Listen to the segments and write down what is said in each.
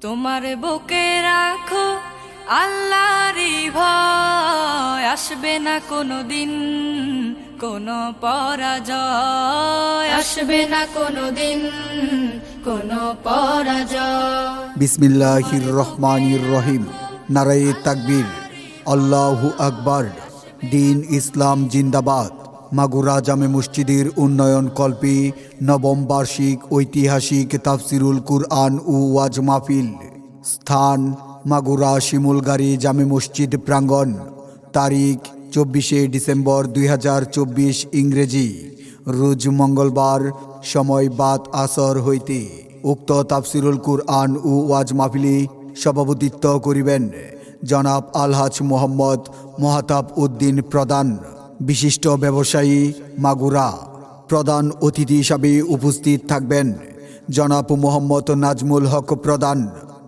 তোমার বুকে রাখো আল্লাহরই ভয়। আসবে না কোনো দিন কোনো পরাজয়। আসবে না কোনো দিন কোনো পরাজয়। বিসমিল্লাহির রহমানির রহিম নারায়ে তাকবীর। আল্লাহু আকবার। দিন ইসলাম জিন্দাবাদ। মাগুরা জামে মসজিদের উন্নয়ন কল্পে নবম বার্ষিক ঐতিহাসিক তাফসিরুল কুরআন ও ওয়াজ মাহফিল। স্থান মাগুরা শিমুলগাড়ি জামে মসজিদ প্রাঙ্গণ। তারিখ চব্বিশে ডিসেম্বর দুই হাজার চব্বিশ ইংরেজি। রোজ মঙ্গলবার সময় বাদ আসর হইতে উক্ত তাফসিরুল কুরআন ও ওয়াজ মাহফিলি সভাপতিত্ব করিবেন জনাব আলহাজ মোহাম্মদ মহাতাব উদ্দিন প্রধান। বিশিষ্ট ব্যবসায়ী মাগুরা প্রধান অতিথি হিসাবে উপস্থিত থাকবেন জনাব মোহাম্মদ নাজমুল হক প্রধান,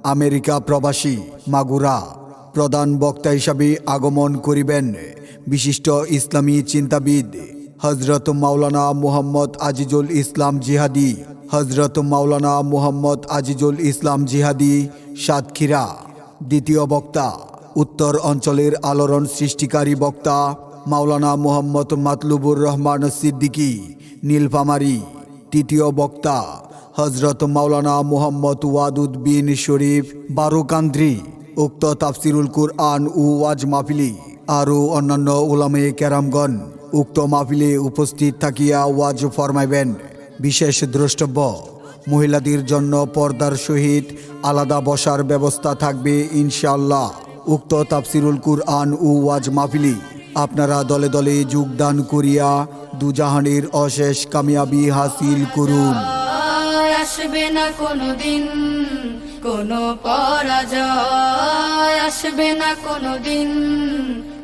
আমেরিকা প্রবাসী মাগুরা। প্রধান বক্তা হিসাবে আগমন করিবেন বিশিষ্ট ইসলামী চিন্তাবিদ হজরত মাওলানা মুহাম্মদ আজিজুল ইসলাম জিহাদি হজরত মাওলানা মুহাম্মদ আজিজুল ইসলাম জিহাদি, সাতক্ষীরা। দ্বিতীয় বক্তা, উত্তর অঞ্চলের আলোড়ন সৃষ্টিকারী বক্তা মাওলানা মুহাম্মদ মাতলুবুর রহমান সিদ্দিকী, নীলফামারী, তৃতীয় বক্তা হজরত মাওলানা মুহাম্মদ ওয়াদুদ বিন শরীফ বারুকান্দ্রি, উক্ত তাফসিরুল কুরআন ও ওয়াজ মাহফিলি আরও অন্যান্য উলামে কেরামগণ উক্ত মাহফিলে উপস্থিত থাকিয়া ওয়াজ ফরমাইবেন। বিশেষ দ্রষ্টব্য, মহিলাদের জন্য পর্দার সহিত আলাদা বসার ব্যবস্থা থাকবে ইনশাআল্লাহ। উক্ত তাফসিরুল কুরআন ও ওয়াজ মাহফিলি আপনারা দলে দলে যোগদান করিয়া দুজাহানের অশেষ কামিয়াবি হাসিল করুন। আসবে না কোনো দিন কোনো পরাজয়, আসবে না কোনো দিন কোনো পরাজয়